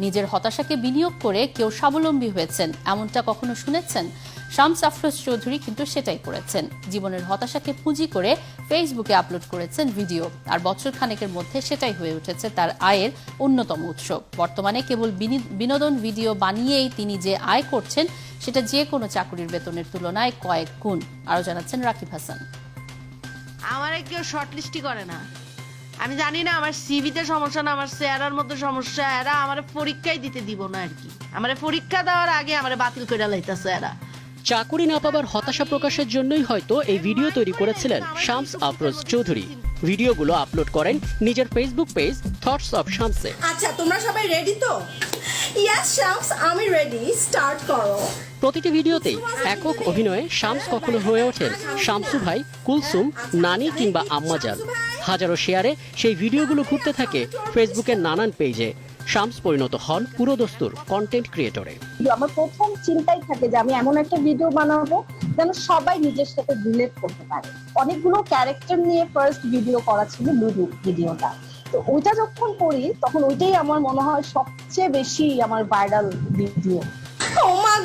নিজের হতাশাকে বিনিয়োগ করে কেউ স্বাবলম্বী হয়েছেন, এমনটা কখনো শুনেছেন? শামস আফরোজ চৌধুরী কিন্তু সেটাই করেছেন। জীবনের হতাশাকে পুঁজি করে ফেসবুকে আপলোড করেছেন ভিডিও, আর বছর খানেকের মধ্যে সেটাই হয়ে উঠেছে তার আয়ের অন্যতম উৎস। বর্তমানে কেবল বিনি- বিনোদন ভিডিও বানিয়েই তিনি যে আয় করছেন, সেটা যে কোনো চাকুরির বেতনের তুলনায় কয়েক গুণ, আরও জানাচ্ছেন রাকিব হাসান। আমার কেউ শর্ট লিস্টই করে না। আমি জানি না আমার সিভিতে সমস্যা না আমার চেহারার মধ্যে সমস্যা। এরা আমার পরীক্ষাই দিতে দিব না আর কি। আমার পরীক্ষা দেওয়ার আগে আমার বাতিল করে লাইতেছে এরা। চাকুরি না পাবার হতাশা প্রকাশের জন্যই হয়তো এই ভিডিও তৈরি করেছিলেন শামস আফরোজ চৌধুরী। ভিডিওগুলো আপলোড করেন নিজের ফেসবুক পেজ থটস অফ শামসে আচ্ছা তোমরা সবাই রেডি তো? ইয়াস শামস আমি রেডি স্টার্ট করো. প্রতিটি ভিডিওতেই একক অভিনয়ে শামস কখনো হয়ে ওঠেন। শামসু ভাই কুলসুম নানি কিংবা আম্মাজান হাজারো শেয়ারে সেই ভিডিওগুলো ঘুরতে থাকে ফেসবুকের নানান পেজে। শামস পরিণত হন পুরোদস্তুর কন্টেন্ট ক্রিয়েটরে আমার প্রথম চিন্তাই থাকে যে আমি এমন একটা ভিডিও বানাবো যেন সবাই নিজের সাথে রিলেট করতে পারে। অনেকগুলো ক্যারেক্টার নিয়ে ফার্স্ট ভিডিও করা ছিল লুডু ভিডিওটা তো ওইটা যখন করি তখন ওইটাই আমার মনে হয় সবচেয়ে বেশি আমার ভাইরাল ভিডিও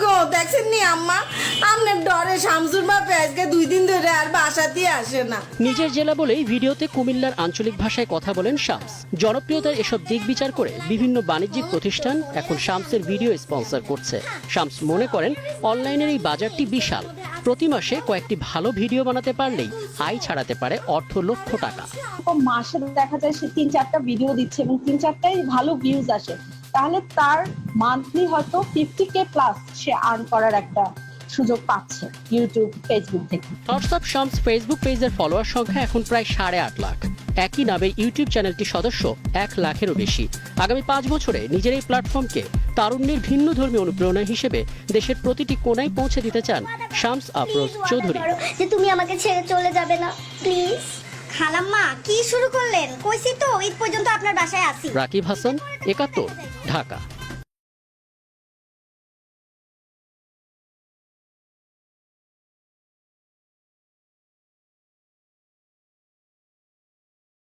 গো দেখছেন নি আম্মা? আমনের ডরে শামসুর বাপে আজকে দুই দিন ধরে আর বাসাতেই আসে না। নিজের জেলা বলেই ভিডিওতে কুমিল্লার আঞ্চলিক ভাষায় কথা বলেন শামস। জনপ্রিয়তার এসব দিক বিচার করে বিভিন্ন বাণিজ্যিক প্রতিষ্ঠান এখন শামসের ভিডিও স্পন্সর করছে। শামস মনে করেন অনলাইনের এই বাজারটি বিশাল। প্রতি মাসে কয়েকটি ভালো ভিডিও বানাতে পারলেই আয় ছাড়াতে পারে অর্থ লক্ষ টাকা। মাসে দেখা যায় সে তিন চারটা ভিডিও দিচ্ছে এবং তিন চারটাই ভালো ভিউজ আসে। তাহলে তার মান্থলি হয়তো ফিফটি কে প্লাস সে আর্ন করার একটা সুযোগ পাচ্ছে ইউটিউব ফেসবুক থেকে। থটস অফ শামস ফেসবুক পেজের ফলোয়ার সংখ্যা এখন প্রায় সাড়ে আট লাখ। একই নামে ইউটিউব চ্যানেলটির সদস্য এক লাখেরও বেশি। আগামী পাঁচ বছরে নিজের এই প্ল্যাটফর্মকে তারুণ্যের ভিন্ন ধর্মী অনুপ্রেরণা হিসেবে দেশের প্রতিটি কোনায় পৌঁছে দিতে চান শামস আফরোজ চৌধুরী যে তুমি আমাকে ছেড়ে চলে যাবে না। প্লিজ খালাম্মা কি শুরু করলেন? কইছি তো ঈদ পর্যন্ত আপনার বাসায় আসি। রাকিব হাসান একাত্তর। ঢাকা।